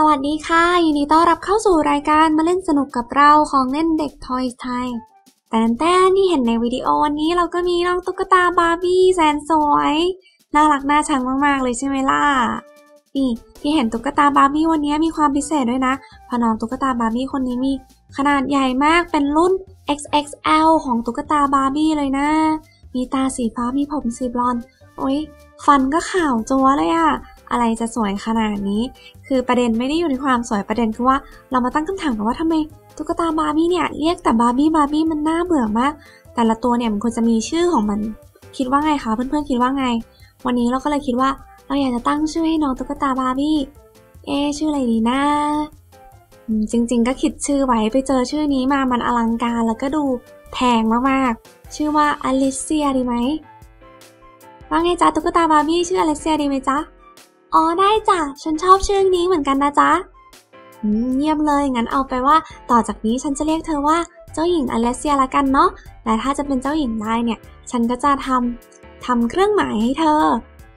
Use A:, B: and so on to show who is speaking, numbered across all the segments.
A: สวัสดีค่ะ ยินดีต้อนรับเข้าสู่รายการมาเล่นสนุกกับเราของเล่นเด็กทอยไทยแต่แต่ที่เห็นในวิดีโอวันนี้เราก็มีน้องตุ๊กตาบาร์บี้แสนสวย น่ารักน่าชังมากๆเลยใช่ไหมล่ะ นี่ที่เห็นตุ๊กตาบาร์บี้วันนี้มีความพิเศษด้วยนะพน้องตุ๊กตาบาร์บี้คนนี้มีขนาดใหญ่มากเป็นรุ่น XXL ของตุ๊กตาบาร์บี้เลยนะ มีตาสีฟ้ามีผมสีบลอนด์โอ๊ยฟันก็ขาวจัวเลยอะ อะไรจะสวยขนาดนี้ คือประเด็นไม่ได้อยู่ในความสวยประเด็นคือว่าเรามาตั้งคำถามกันว่าทำไมตุ๊กตาบาร์บี้เนี่ยเรียกแต่บาร์บี้บาร์บี้มันน่าเบื่อมาก แต่ละตัวเนี่ยมันควรจะมีชื่อของมัน คิดว่าไงคะเพื่อนๆคิดว่าไง วันนี้เราก็เลยคิดว่าเราอยากจะตั้งชื่อให้น้องตุ๊กตาบาร์บี้เอ๊ชื่ออะไรดีนะจริง ๆ ก็คิดชื่อไว้ไปเจอชื่อนี้มามันอลังการแล้วก็ดูแพงมากๆ ชื่อว่าอลิเซียดีไหมว่าไงจ๊ะตุ๊กตาบาร์บี้ชื่ออลิเซียดีไหมจ๊ะ อ๋อได้จ้ะ ฉันชอบชื่อนี้เหมือนกันนะจ๊ะเงียบเลย งั้นเอาไปว่า ต่อจากนี้ฉันจะเรียกเธอว่าเจ้าหญิงอเลเซียละกันเนาะ และถ้าจะเป็นเจ้าหญิงได้เนี่ย ฉันก็จะทำทำเครื่องหมายให้เธอ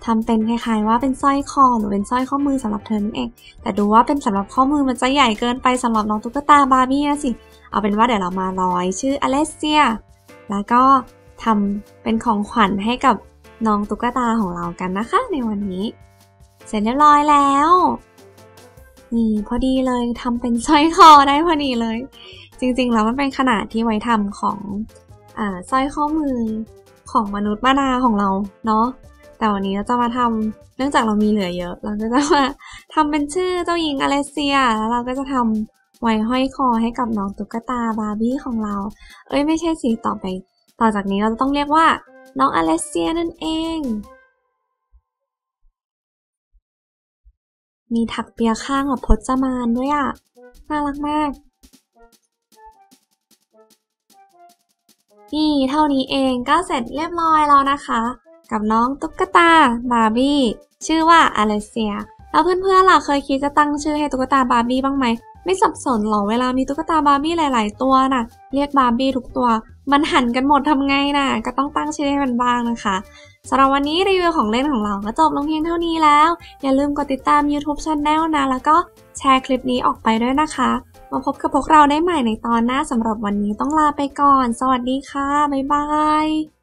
A: ทำเป็นคล้ายๆว่าเป็นสร้อยคอหรือเป็นสร้อยข้อมือสำหรับเธอนั่นเอง แต่ดูว่าเป็นสำหรับข้อมือมันจะใหญ่เกินไปสำหรับน้องตุ๊กตาบาร์บี้นะสิ เอาเป็นว่าเดี๋ยวเรามาร้อยชื่ออเลเซีย แล้วก็ทำเป็นของขวัญให้กับน้องตุ๊กตาของเรากันนะคะ ในวันนี้ เสร็จเรียบร้อยแล้ว นี่พอดีเลยทำเป็นสร้อยคอได้พอดีเลย จริงๆแล้วมันเป็นขนาดที่ไว้ทำของอสร้อยข้อมือของมนุษย์มานาของเราเนาะแต่วันนี้เราจะมาทำเนื่องจากเรามีเหลือเยอะ เราก็จะมาทำเป็นชื่อเจ้าหญิงอเลเซีย แล้วเราก็จะทำไว้ห้อยคอให้กับน้องตุ๊กตาบาร์บี้ของเรา เอ้ยไม่ใช่สิต่อไป ต่อจากนี้เราจะต้องเรียกว่าน้องอเลเซียนั่นเอง มีถักเปียข้างแบบพจมานด้วยอะ่ะ น่ารักมาก นี่เท่านี้เองก็เสร็จเรียบร้อยแล้วนะคะ กับน้องตุ๊กตาบาร์บี้ ชื่อว่าอเลเซีย แล้วเพื่อนๆล่ะเคยคิดจะตั้งชื่อให้ตุ๊กตาบาร์บี้บ้างไหม ไม่สับสนหรอเวลามีตุ๊กตาบาร์บี้หลาย ๆ ตัวน่ะ เรียกบาร์บี้ทุกตัว มันหันกันหมดทำไงน่ะ ก็ต้องตั้งชื่อให้มันบ้างนะคะ สำหรับวันนี้รีวิวของเล่นของเราก็จบลงเพียงเท่านี้แล้ว อย่าลืมกดติดตาม YouTube Channel นะ แล้วก็แชร์คลิปนี้ออกไปด้วยนะคะ มาพบกับพวกเราได้ใหม่ในตอนหน้าสำหรับวันนี้ต้องลาไปก่อน สวัสดีค่ะ บ๊ายบาย